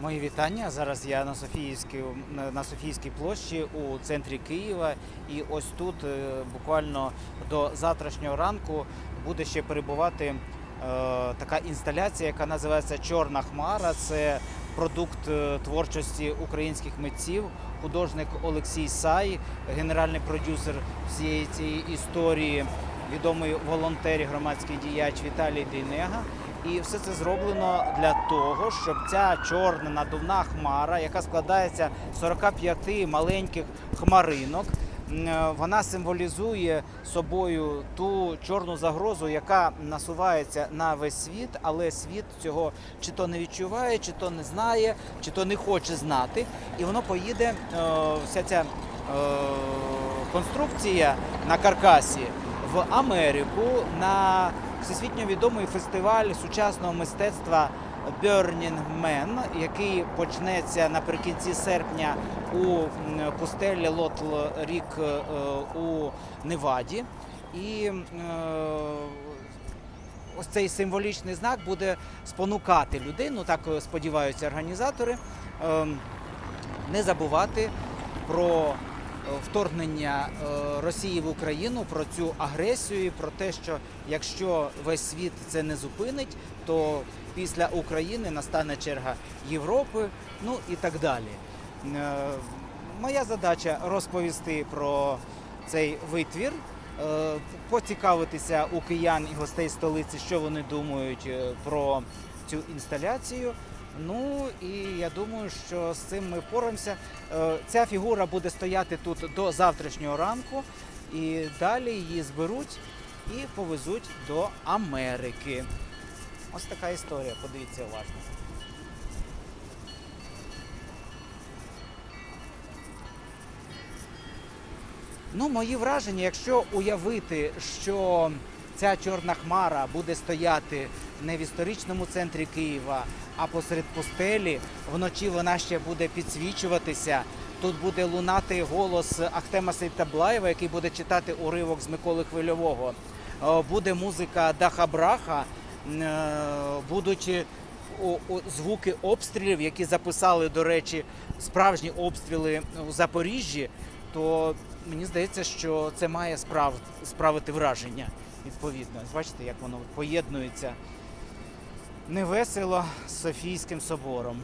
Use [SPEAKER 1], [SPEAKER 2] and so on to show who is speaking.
[SPEAKER 1] Мої вітання. Зараз я на Софіївській, на- Софійській площі у центрі Києва. І ось тут е, буквально до завтрашнього ранку буде ще перебувати е, така інсталяція, яка називається Чорна Хмара. Це продукт е, творчості українських митців, художник Олексій Сай, генеральний продюсер всієї цієї історії, відомий волонтер і громадський діяч Віталій Дейнега. І все це зроблено для того, щоб ця чорна надувна хмара, яка складається з 45 маленьких хмаринок, е, вона символізує собою ту чорну загрозу, яка насувається на весь світ, але світ цього чи то не відчуває, чи то не знає, чи то не хоче знати. І воно поїде, е, вся ця е, конструкція на каркасі в Америку на всесвітньо відомий фестиваль сучасного мистецтва Burning Man, який почнеться наприкінці серпня у пустелі Лотл Рік е, у Неваді. І е, ось цей символічний знак буде спонукати людей, ну так е, сподіваються організатори, ем, не забувати про вторгнення е, Росії в Україну, про цю агресію, про те, що якщо весь світ це не зупинить, то після України настане черга Європи, ну і так далі. Е, Моя задача розповісти про цей витвір, е, поцікавитися у киян і гостей столиці, що вони думають про цю інсталяцію. Ну і я думаю, що з цим ми впораємося. Е, Ця фігура буде стояти тут до завтрашнього ранку, і далі її зберуть і повезуть до Америки. Ось така історія. Подивіться уважно. Ну, мої враження, якщо уявити, що ця чорна хмара буде стояти не в історичному центрі Києва, а посеред пустелі, вночі вона ще буде підсвічуватися. Тут буде лунати голос Ахтема Сейтаблаєва, який буде читати уривок з Миколи Хвильового. Е, Буде музика Даха Браха, е, будуть е, звуки обстрілів, які записали, до речі, справжні обстріли у Запоріжжі, то мені здається, що це має справ, справити враження відповідно. Бачите, як воно поєднується невесело з Софійським собором.